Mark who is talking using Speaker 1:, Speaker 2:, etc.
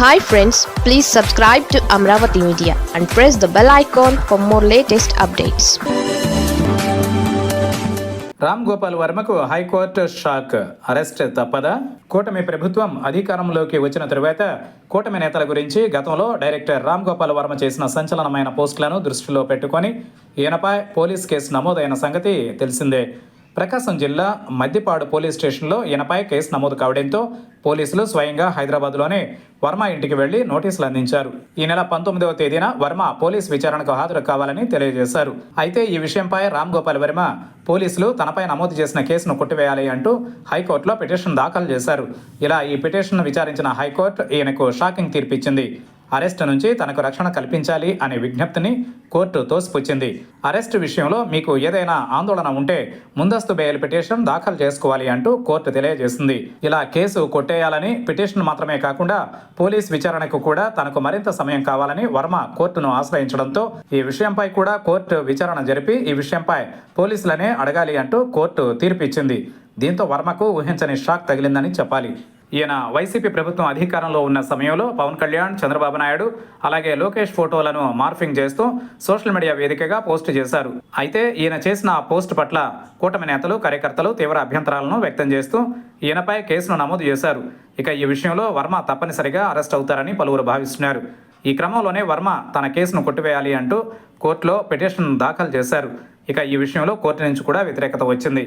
Speaker 1: Hi friends please subscribe to Amaravati media and press the bell icon for more latest updates
Speaker 2: Ram Gopal వర్మకు high court shock. Arrest తప్పదా? కూటమి ప్రభుత్వం అధికారంలోకి వచ్చిన తరువాత కూటమి నేతల గురించి గతంలో డైరెక్టర్ రామ్ గోపాల్ వర్మ చేసిన సంచలనమైన పోస్టులను దృష్టిలో పెట్టుకొని ఈయనపై పోలీస్ కేసు నమోదైన సంగతి తెలిసిందే. ప్రకాశం జిల్లా మద్దిపాడు పోలీస్ స్టేషన్లో ఈయనపై కేసు నమోదు కావడంతో పోలీసులు స్వయంగా హైదరాబాద్లోనే వర్మ ఇంటికి వెళ్ళి నోటీసులు అందించారు. ఈ నెల పంతొమ్మిదవ తేదీన వర్మ పోలీస్ విచారణకు హాజరు కావాలని తెలియజేశారు. అయితే ఈ విషయంపై రామ్ గోపాల్ వర్మ పోలీసులు తనపై నమోదు చేసిన కేసును కొట్టివేయాలి అంటూ హైకోర్టులో పిటిషన్ దాఖలు చేశారు. ఇలా ఈ పిటిషన్ విచారించిన హైకోర్టు ఈయనకు షాకింగ్ తీర్పిచ్చింది. అరెస్ట్ నుంచి తనకు రక్షణ కల్పించాలి అనే విజ్ఞప్తిని కోర్టు తోసిపుచ్చింది. అరెస్ట్ విషయంలో మీకు ఏదైనా ఆందోళన ఉంటే ముందస్తు బెయిల్ పిటిషన్ దాఖలు చేసుకోవాలి అంటూ కోర్టు తెలియజేసింది. ఇలా కేసు కొట్టేయాలని పిటిషన్ మాత్రమే కాకుండా పోలీస్ విచారణకు కూడా తనకు మరింత సమయం కావాలని వర్మ కోర్టును ఆశ్రయించడంతో ఈ విషయంపై కూడా కోర్టు విచారణ జరిపి ఈ విషయంపై పోలీసులనే అడగాలి అంటూ కోర్టు తీర్పు ఇచ్చింది దీంతో వర్మకు ఊహించని షాక్ తగిలిందని చెప్పాలి. ఈయన వైసీపీ ప్రభుత్వం అధికారంలో ఉన్న సమయంలో పవన్ కళ్యాణ్ చంద్రబాబు నాయుడు అలాగే లోకేష్ ఫోటోలను మార్ఫింగ్ చేస్తూ సోషల్ మీడియా వేదికగా పోస్ట్ చేశారు. అయితే ఈయన చేసిన ఆ పోస్ట్ పట్ల కూటమి నేతలు కార్యకర్తలు తీవ్ర అభ్యంతరాలను వ్యక్తం చేస్తూ ఈయనపై కేసును నమోదు చేశారు. ఇక ఈ విషయంలో వర్మ తప్పనిసరిగా అరెస్ట్ అవుతారని పలువురు భావిస్తున్నారు. ఈ క్రమంలోనే వర్మ తన కేసును కొట్టివేయాలి అంటూ కోర్టులో పిటిషన్ దాఖలు చేశారు. ఇక ఈ విషయంలో కోర్టు నుంచి కూడా వ్యతిరేకత వచ్చింది.